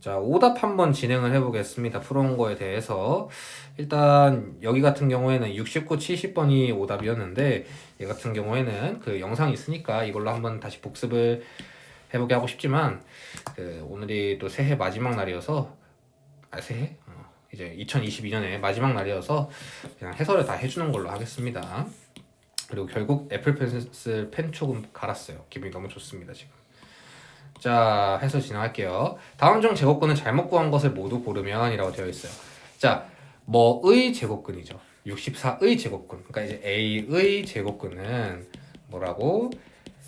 자, 오답 한번 진행을 해보겠습니다. 풀어온 거에 대해서. 일단, 여기 같은 경우에는 69, 70번이 오답이었는데, 얘 같은 경우에는 그 영상이 있으니까 이걸로 한번 다시 복습을 해보게 하고 싶지만, 그 오늘이 또 새해 마지막 날이어서, 아, 새해? 어, 이제 2022년의 마지막 날이어서 그냥 해설을 다 해주는 걸로 하겠습니다. 그리고 결국 애플 펜슬 펜 조금 갈았어요. 기분이 너무 좋습니다, 지금. 자, 해서 진행할게요. 다음 중 제곱근은 잘못 구한 것을 모두 고르면 이라고 되어 있어요. 자, 뭐의 제곱근이죠. 64의 제곱근. 그러니까 이제 A의 제곱근은 뭐라고?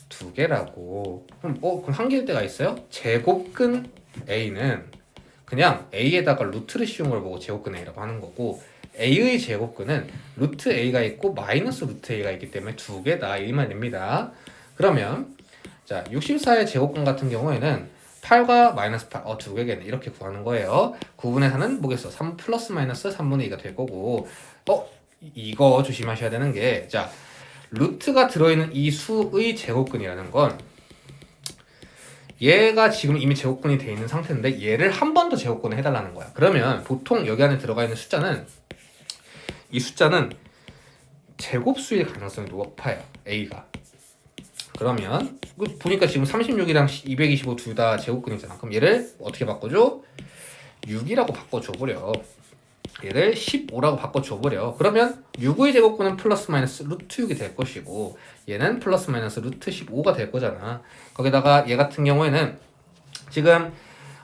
두 개라고. 그럼 어, 그럼 한 개일 때가 있어요? 제곱근 A는 그냥 A에다가 루트를 씌운 걸 보고 제곱근 A라고 하는 거고 A의 제곱근은 루트 A가 있고 마이너스 루트 A가 있기 때문에 두 개다 이 말입니다. 그러면 자, 64의 제곱근 같은 경우에는 8과 마이너스 8, 어, 두 개겠네. 이렇게 구하는 거예요. 9분의 4는 뭐겠어? 3 플러스 마이너스 3분의 2가 될 거고, 어, 이- 이거 조심하셔야 되는 게, 자, 루트가 들어있는 이 수의 제곱근이라는 건, 얘가 지금 이미 제곱근이 돼 있는 상태인데, 얘를 한 번 더 제곱근을 해달라는 거야. 그러면 보통 여기 안에 들어가 있는 숫자는, 이 숫자는 제곱수일 가능성이 높아요. A가. 그러면 그 보니까 지금 36이랑 225 둘 다 제곱근이잖아. 그럼 얘를 어떻게 바꿔줘? 6이라고 바꿔줘 버려. 얘를 15라고 바꿔줘 버려. 그러면 6의 제곱근은 플러스 마이너스 루트 6이 될 것이고 얘는 플러스 마이너스 루트 15가 될 거잖아. 거기다가 얘 같은 경우에는 지금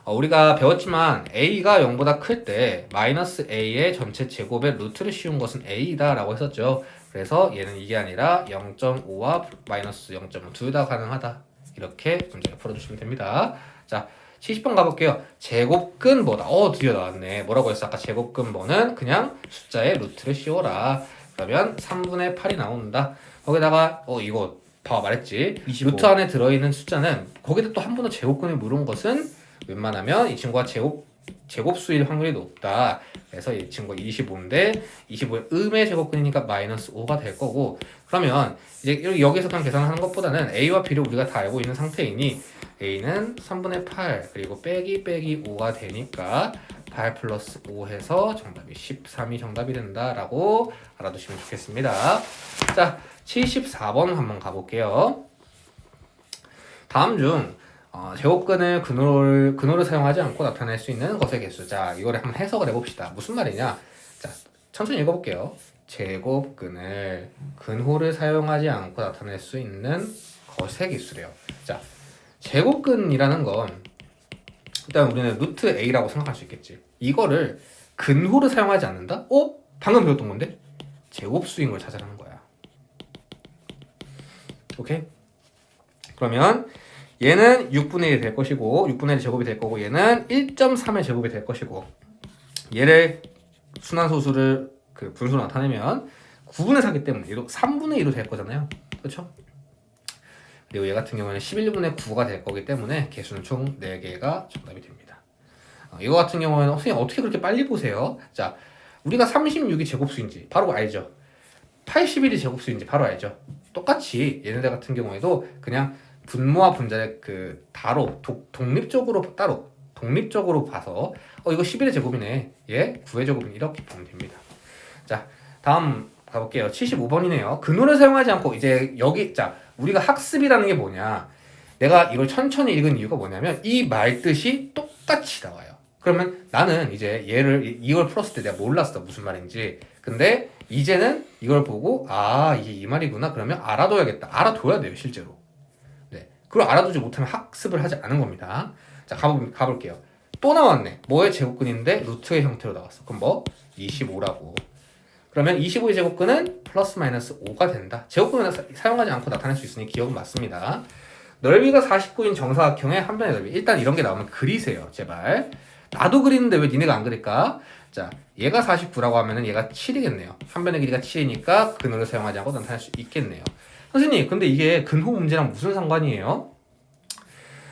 어, 우리가 배웠지만 a가 0보다 클 때 마이너스 a의 전체 제곱의 루트를 씌운 것은 a다라고 했었죠. 그래서 얘는 이게 아니라 0.5와 마이너스 0.5 둘 다 가능하다. 이렇게 문제를 풀어주시면 됩니다. 자, 70번 가볼게요. 제곱근 뭐다? 어, 드디어 나왔네. 뭐라고 했어? 아까 제곱근 뭐는 그냥 숫자에 루트를 씌워라. 그러면 3분의 8이 나온다. 거기다가 어 이거 봐 말했지. 25. 루트 안에 들어있는 숫자는 거기다 또 한 번 더 제곱근을 물은 것은 웬만하면 이 친구가 제곱 제곱수일 확률이 높다. 그래서 이 친구가 25인데 25의 음의 제곱근이니까 마이너스 5가 될 거고 그러면 이제 여기서 그냥 계산하는 것보다는 a와 b를 우리가 다 알고 있는 상태이니 a는 3분의 8 그리고 빼기 빼기 5가 되니까 8 플러스 5 해서 정답이 13이 정답이 된다라고 알아두시면 좋겠습니다. 자, 74번 한번 가볼게요. 다음 중 어, 제곱근을 근호를, 근호를 사용하지 않고 나타낼 수 있는 것의 개수. 자, 이거를 한번 해석을 해봅시다. 무슨 말이냐? 자, 천천히 읽어볼게요. 제곱근을 근호를 사용하지 않고 나타낼 수 있는 것의 개수래요. 자, 제곱근이라는 건 일단 우리는 루트 a라고 생각할 수 있겠지. 이거를 근호를 사용하지 않는다? 어? 방금 배웠던 건데? 제곱수인 걸 찾아라는 거야. 오케이? 그러면 얘는 6분의 1이 될 것이고 6분의 1 제곱이 될 거고 얘는 1.3의 제곱이 될 것이고 얘를 순환소수를 그 분수로 나타내면 9분의 4기 때문에 얘도 3분의 1로 될 거잖아요. 그렇죠? 그리고 얘 같은 경우에는 11분의 9가 될 거기 때문에 개수는 총 4개가 정답이 됩니다. 어, 이거 같은 경우에는 선생님 어떻게 그렇게 빨리 보세요? 자, 우리가 36이 제곱수인지 바로 알죠. 81이 제곱수인지 바로 알죠. 똑같이 얘네들 같은 경우에도 그냥 분모와 분자를 그 다로 독, 독립적으로 따로 독립적으로 봐서 어 이거 11의 제곱이네. 얘 9의 제곱이네. 이렇게 보면 됩니다. 자 다음 가볼게요. 75번이네요. 근호를 사용하지 않고 이제 여기 자 우리가 학습이라는 게 뭐냐. 내가 이걸 천천히 읽은 이유가 뭐냐면 이 말 뜻이 똑같이 나와요. 그러면 나는 이제 얘를 이- 이걸 풀었을 때 내가 몰랐어. 무슨 말인지. 근데 이제는 이걸 보고 아 이게 이 말이구나. 그러면 알아둬야겠다. 알아둬야 돼요 실제로. 네. 그걸 알아두지 못하면 학습을 하지 않은 겁니다. 자, 가볼, 가볼게요. 또 나왔네. 뭐의 제곱근인데 루트의 형태로 나왔어. 그럼 뭐? 25라고. 그러면 25의 제곱근은 플러스 마이너스 5가 된다. 제곱근을 사- 사용하지 않고 나타낼 수 있으니 기억은 맞습니다. 넓이가 49인 정사각형의 한 변의 넓이. 일단 이런 게 나오면 그리세요. 제발. 나도 그리는데 왜 니네가 안 그릴까? 자, 얘가 49라고 하면은 얘가 7이겠네요. 한 변의 길이가 7이니까 근호를 사용하지 않고 나타낼 수 있겠네요. 선생님, 근데 이게 근호 문제랑 무슨 상관이에요?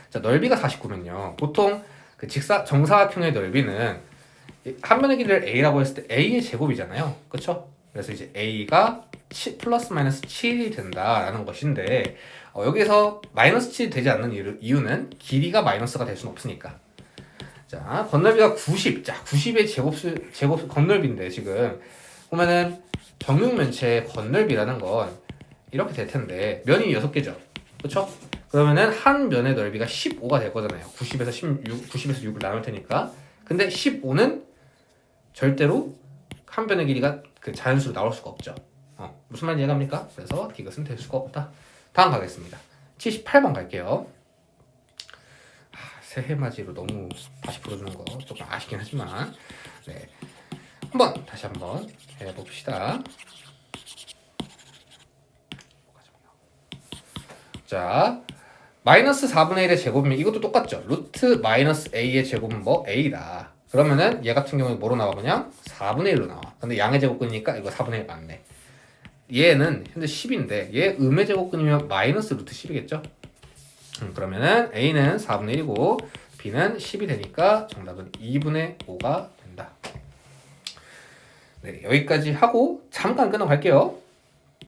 자, 넓이가 49면요. 보통 그 직사 정사각형의 넓이는 이한 변의 길이를 a라고 했을 때 a의 제곱이잖아요. 그렇죠? 그래서 이제 a가 7, 플러스 마이너스 7이 된다라는 것인데 어, 여기서 마이너스 7이 되지 않는 이유, 이유는 길이가 마이너스가 될 수는 없으니까. 자, 건널비가 90. 자, 90의 제곱수 제곱 건널비인데 지금 보면은 정육면체의 건널비라는 건 이렇게 될 텐데 면이 6개죠. 그렇죠? 그러면은 한 면의 넓이가 15가 될 거잖아요. 90에서 16, 90에서 6을 나눌 테니까. 근데 15는 절대로 한 변의 길이가 그 자연수로 나올 수가 없죠. 어, 무슨 말인지 이해갑니까? 그래서 디귿은 될 수가 없다. 다음 가겠습니다. 78번 갈게요. 아, 새해 맞이로 너무 다시 풀어주는 거 조금 아쉽긴 하지만 네. 한번 다시 한번 해봅시다. 자, 마이너스 4분의 1의 제곱이면 이것도 똑같죠. 루트 마이너스 a의 제곱은 뭐 a다. 그러면은 얘 같은 경우에 뭐로 나와 그냥 4분의 1로 나와. 근데 양의 제곱근이니까 이거 4분의 1 맞네. 얘는 현재 10인데 얘 음의 제곱근이면 마이너스 루트 10이겠죠? 음, 그러면은 a는 4분의 1이고 b는 10이 되니까 정답은 2분의 5가 된다. 네, 여기까지 하고 잠깐 끊어갈게요.